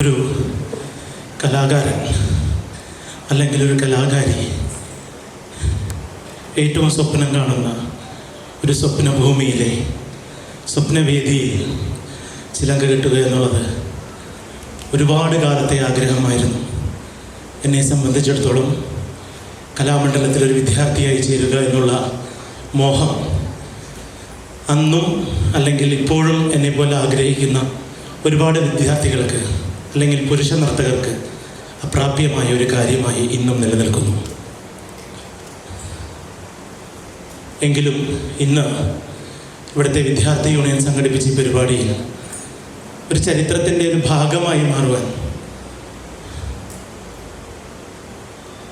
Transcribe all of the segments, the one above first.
ഒരു കലാകാരൻ അല്ലെങ്കിൽ ഒരു കലാകാരി ഏറ്റവും സ്വപ്നം കാണുന്ന ഒരു സ്വപ്നഭൂമിയിലെ സ്വപ്നവേദിയിൽ ചിലങ്ക കിട്ടുക എന്നുള്ളത് ഒരുപാട് കാലത്തെ ആഗ്രഹമായിരുന്നു. എന്നെ സംബന്ധിച്ചിടത്തോളം കലാമണ്ഡലത്തിൽ ഒരു വിദ്യാർത്ഥിയായി ചേരുക എന്നുള്ള മോഹം അന്നും അല്ലെങ്കിൽ ഇപ്പോഴും എന്നെപ്പോലെ ആഗ്രഹിക്കുന്ന ഒരുപാട് വിദ്യാർത്ഥികൾക്ക് അല്ലെങ്കിൽ പുരുഷ നർത്തകർക്ക് അപ്രാപ്യമായ ഒരു കാര്യമായി ഇന്നും നിലനിൽക്കുന്നു. എങ്കിലും ഇന്ന് ഇവിടുത്തെ വിദ്യാർത്ഥി യൂണിയൻ സംഘടിപ്പിച്ച ഈ പരിപാടിയിൽ ഒരു ചരിത്രത്തിന്റെ ഒരു ഭാഗമായി മാറുവാൻ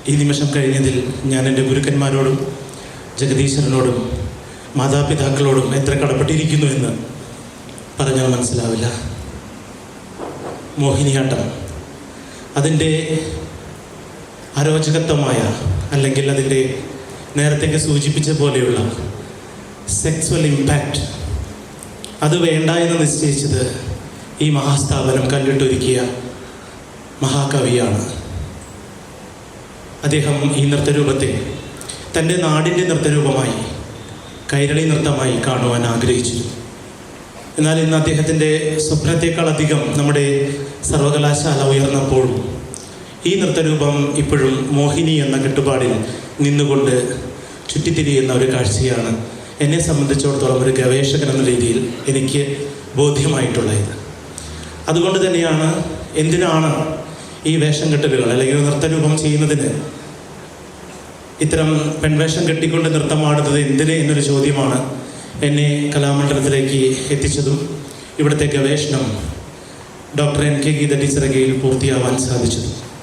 ഈ നിമിഷം കഴിഞ്ഞതിൽ ഞാൻ എന്റെ ഗുരുക്കന്മാരോടും ജഗദീശ്വരനോടും മാതാപിതാക്കളോടും എത്ര കടപ്പെട്ടിരിക്കുന്നു എന്ന് പറഞ്ഞാൽ മനസ്സിലാവില്ല. മോഹിനിയാട്ടം. അതിന്റെ അരോചകത്വമായ അല്ലെങ്കിൽ അതിന്റെ നേരത്തേക്ക് സൂചിപ്പിച്ച പോലെയുള്ള സെക്സ്വൽ ഇമ്പാക്റ്റ് അത് വേണ്ട എന്ന് നിശ്ചയിച്ചത് ഈ മഹാസ്ഥാപനം കണ്ടിട്ടൊരുക്കിയ മഹാകവിയാണ്. അദ്ദേഹം ഈ നൃത്തരൂപത്തെ തന്റെ നാടിന്റെ നൃത്തരൂപമായി കൈരളി നൃത്തമായി കാണുവാൻ ആഗ്രഹിച്ചു എന്നാൽ ഇന്ന് അദ്ദേഹത്തിന്റെ സ്വപ്നത്തെക്കാളധികം നമ്മുടെ സർവകലാശാല ഉയർന്നപ്പോഴും ഈ നൃത്തരൂപം ഇപ്പോഴും മോഹിനി എന്ന കെട്ടുപാടിൽ നിന്നുകൊണ്ട് ചുറ്റിത്തിരിയുന്ന ഒരു കാഴ്ചയാണ് എന്നെ സംബന്ധിച്ചിടത്തോളം ഒരു ഗവേഷകൻ എന്ന രീതിയിൽ എനിക്ക് ബോധ്യമായിട്ടുള്ളത്. അതുകൊണ്ട് തന്നെയാണ് എന്തിനാണ് ഈ വേഷം കെട്ടലുകൾ അല്ലെങ്കിൽ നൃത്തരൂപം ചെയ്യുന്നതിന് ഇത്തരം പെൺവേഷം കെട്ടിക്കൊണ്ട് നൃത്തമാടുന്നത് എന്തിന് എന്നൊരു ചോദ്യമാണ് എന്നെ കലാമണ്ഡലത്തിലേക്ക് എത്തിച്ചതും ഇവിടുത്തെ ഗവേഷണം ഡോക്ടർ എൻ കെ ഗീത ടീച്ചറെ കീഴിൽ പൂർത്തിയാവാൻ സാധിച്ചതും.